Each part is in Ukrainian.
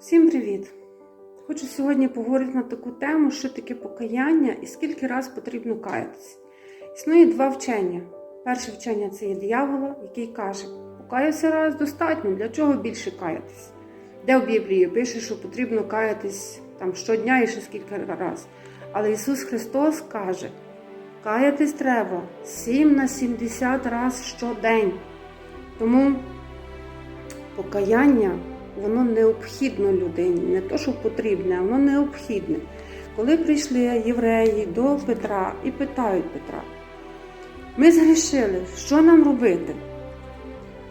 Всім привіт! Хочу сьогодні поговорити на таку тему, що таке покаяння і скільки раз потрібно каятися. Існує два вчення. Перше вчення це є диявола, який каже: покаюся раз достатньо, для чого більше каятись? Де в Біблії пише, що потрібно каятись там щодня і ще скільки разів. Але Ісус Христос каже: каятись треба 7 на 70 разів щодень. Тому покаяння воно необхідно людині, не то, що потрібне, а воно необхідне. Коли прийшли євреї до Петра і питають Петра, ми згрішили, що нам робити?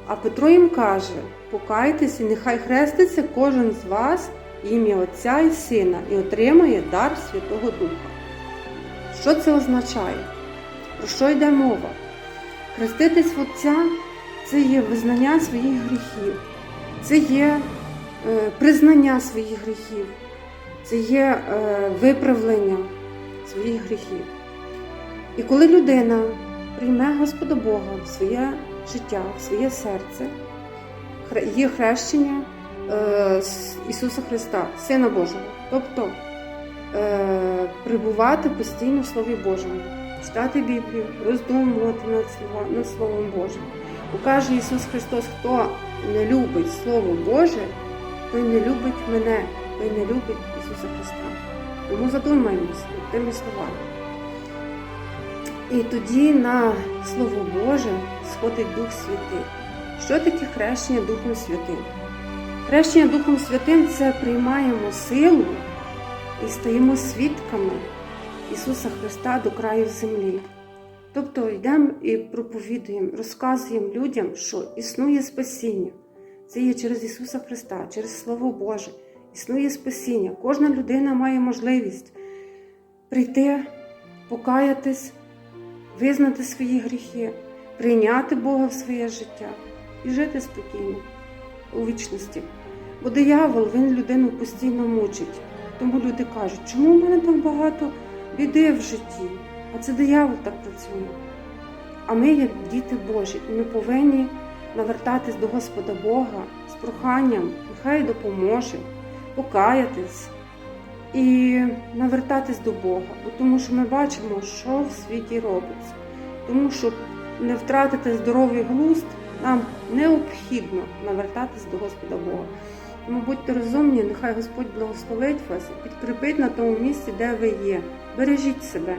А Петро їм каже: покайтесь і нехай хреститься кожен з вас ім'я Отця і Сина і отримає дар Святого Духа. Що це означає? Про що йде мова? Хреститись в Отця це є визнання своїх гріхів, це є е, признання своїх гріхів, це є е, виправлення своїх гріхів. І коли людина прийме Господа Бога в своє життя, в своє серце, є хрещення е, Ісуса Христа, Сина Божого. Тобто прибувати постійно в Слові Божому, читати Біблію, роздумувати над Словом Божим. Бо каже Ісус Христос, хто не любить Слово Боже, той не любить мене, той не любить Ісуса Христа. Тому задумаємось над тими словами. І тоді на Слово Боже сходить Дух Святий. Що таке хрещення Духом Святим? Хрещення Духом Святим це приймаємо силу і стаємо свідками Ісуса Христа до краю землі. Тобто йдемо і проповідуємо, розказуємо людям, що існує спасіння. Це є через Ісуса Христа, через Слово Боже. Існує спасіння. Кожна людина має можливість прийти, покаятись, визнати свої гріхи, прийняти Бога в своє життя і жити спокійно у вічності. Бо диявол він людину постійно мучить. Тому люди кажуть, чому в мене так багато біди в житті? А це диявол так працює. А ми, як діти Божі, ми повинні навертатись до Господа Бога з проханням, нехай допоможе, покаятись і навертатись до Бога, бо тому що ми бачимо, що в світі робиться. Тому що не втратити здоровий глузд, нам необхідно навертатись до Господа Бога. Тому будьте розумні, нехай Господь благословить вас і підкріпить на тому місці, де ви є. Бережіть себе.